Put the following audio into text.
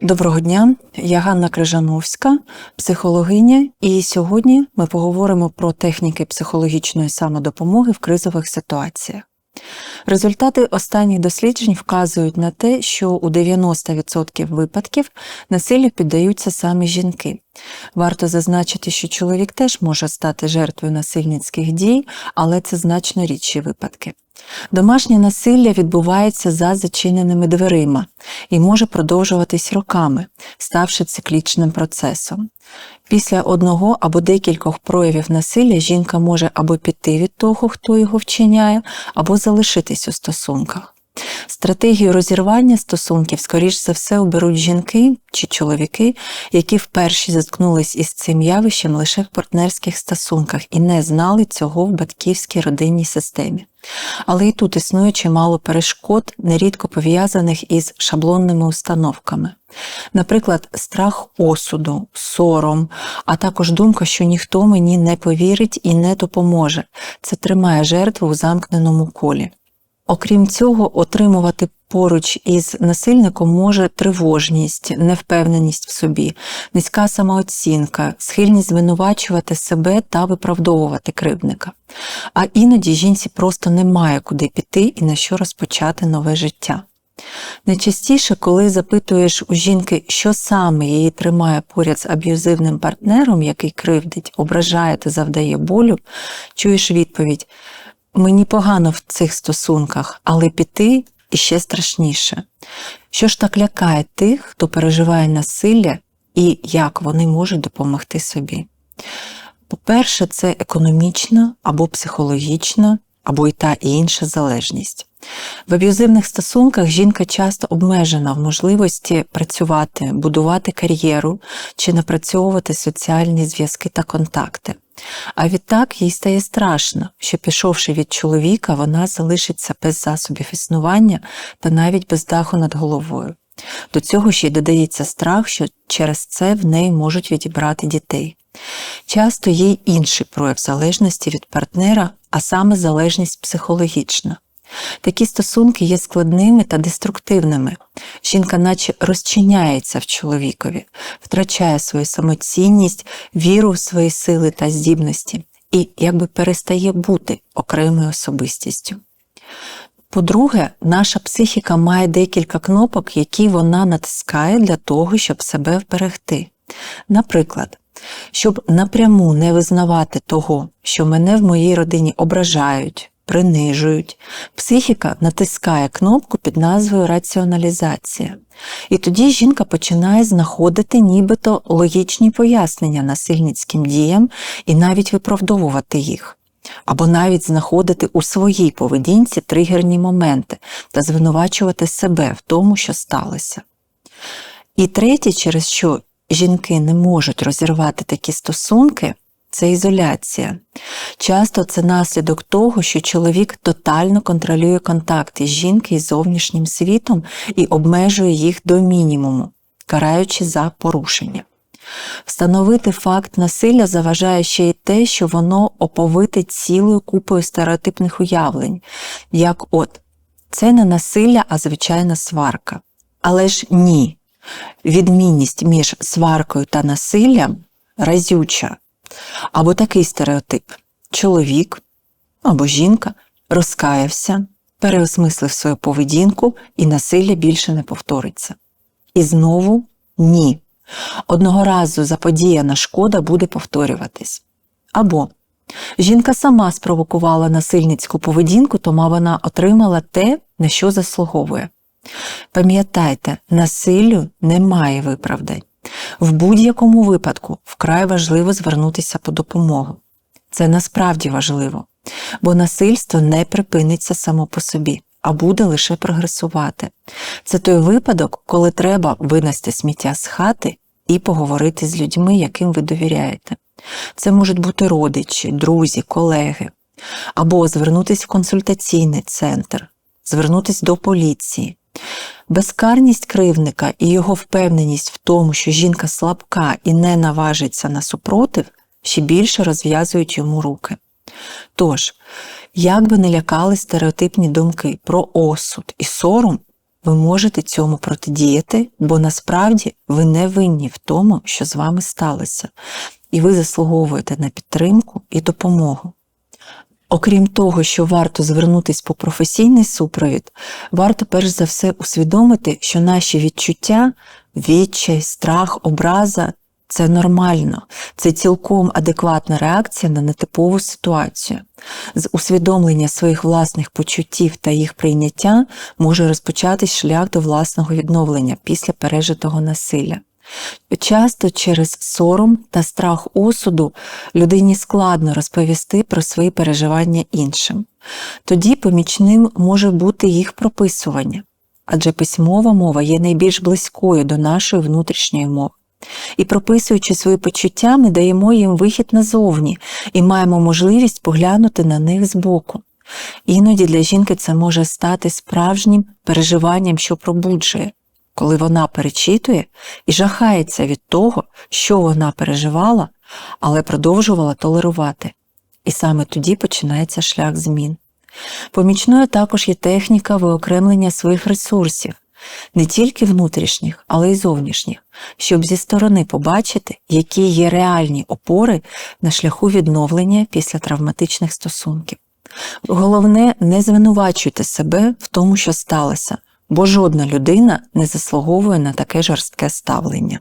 Доброго дня, я Ганна Крижановська, психологиня, і сьогодні ми поговоримо про техніки психологічної самодопомоги в кризових ситуаціях. Результати останніх досліджень вказують на те, що у 90% випадків насиллю піддаються саме жінки. Варто зазначити, що чоловік теж може стати жертвою насильницьких дій, але це значно рідші випадки. Домашнє насилля відбувається за зачиненими дверима і може продовжуватись роками, ставши циклічним процесом. Після одного або декількох проявів насилля жінка може або піти від того, хто його вчиняє, або залишитись у стосунках. Стратегію розірвання стосунків, скоріш за все, оберуть жінки чи чоловіки, які вперше зіткнулись із цим явищем лише в партнерських стосунках і не знали цього в батьківській родинній системі. Але і тут існує чимало перешкод, нерідко пов'язаних із шаблонними установками. Наприклад, страх осуду, сором, а також думка, що ніхто мені не повірить і не допоможе. Це тримає жертву у замкненому колі. Окрім цього, отримувати поруч із насильником може тривожність, невпевненість в собі, низька самооцінка, схильність звинувачувати себе та виправдовувати кривдника. А іноді жінці просто немає куди піти і на що розпочати нове життя. Найчастіше, коли запитуєш у жінки, що саме її тримає поряд з аб'юзивним партнером, який кривдить, ображає та завдає болю, чуєш відповідь мені погано в цих стосунках, але піти іще страшніше. Що ж так лякає тих, хто переживає насилля і як вони можуть допомогти собі? По-перше, це економічна або психологічна, або і та і інша залежність. В аб'юзивних стосунках жінка часто обмежена в можливості працювати, будувати кар'єру чи напрацьовувати соціальні зв'язки та контакти. А відтак їй стає страшно, що, пішовши від чоловіка, вона залишиться без засобів існування та навіть без даху над головою. До цього ще й додається страх, що через це в неї можуть відібрати дітей. Часто є й інший прояв залежності від партнера, а саме залежність психологічна. Такі стосунки є складними та деструктивними. Жінка, наче розчиняється в чоловікові, втрачає свою самоцінність, віру в свої сили та здібності і якби перестає бути окремою особистістю. По-друге, наша психіка має декілька кнопок, які вона натискає для того, щоб себе вберегти. Наприклад, щоб напряму не визнавати того, що мене в моїй родині ображають, принижують. Психіка натискає кнопку під назвою раціоналізація. І тоді жінка починає знаходити нібито логічні пояснення насильницьким діям і навіть виправдовувати їх. Або навіть знаходити у своїй поведінці тригерні моменти та звинувачувати себе в тому, що сталося. І третє, через що жінки не можуть розірвати такі стосунки, це ізоляція. Часто це наслідок того, що чоловік тотально контролює контакти жінки із зовнішнім світом і обмежує їх до мінімуму, караючи за порушення. Встановити факт насилля заважає ще й те, що воно оповите цілою купою стереотипних уявлень, як от це не насилля, а звичайна сварка. Але ж ні. Відмінність між сваркою та насиллям разюча. Або такий стереотип: чоловік або жінка розкаявся, переосмислив свою поведінку і насилля більше не повториться. І знову ні. Одного разу заподіяна шкода буде повторюватись. Або жінка сама спровокувала насильницьку поведінку, тому вона отримала те, на що заслуговує. Пам'ятайте, насиллю немає виправдань. В будь-якому випадку вкрай важливо звернутися по допомогу. Це насправді важливо, бо насильство не припиниться само по собі, а буде лише прогресувати. Це той випадок, коли треба винести сміття з хати і поговорити з людьми, яким ви довіряєте. Це можуть бути родичі, друзі, колеги, або звернутися в консультаційний центр, звернутися до поліції. Безкарність кривника і його впевненість в тому, що жінка слабка і не наважиться на супротив, ще більше розв'язують йому руки. Тож, як би не лякали стереотипні думки про осуд і сором, ви можете цьому протидіяти, бо насправді ви не винні в тому, що з вами сталося, і ви заслуговуєте на підтримку і допомогу. Окрім того, що варто звернутись по професійний супровід, варто перш за все усвідомити, що наші відчуття, відчай, страх, образа це нормально, це цілком адекватна реакція на нетипову ситуацію. З усвідомлення своїх власних почуттів та їх прийняття може розпочатись шлях до власного відновлення після пережитого насилля. Часто через сором та страх осуду людині складно розповісти про свої переживання іншим. Тоді помічним може бути їх прописування, адже письмова мова є найбільш близькою до нашої внутрішньої мови. І прописуючи свої почуття, ми даємо їм вихід назовні і маємо можливість поглянути на них збоку. Іноді для жінки це може стати справжнім переживанням, що пробуджує, коли вона перечитує і жахається від того, що вона переживала, але продовжувала толерувати. І саме тоді починається шлях змін. Помічною також є техніка виокремлення своїх ресурсів, не тільки внутрішніх, але й зовнішніх, щоб зі сторони побачити, які є реальні опори на шляху відновлення після травматичних стосунків. Головне, не звинувачуйте себе в тому, що сталося, бо жодна людина не заслуговує на таке жорстке ставлення.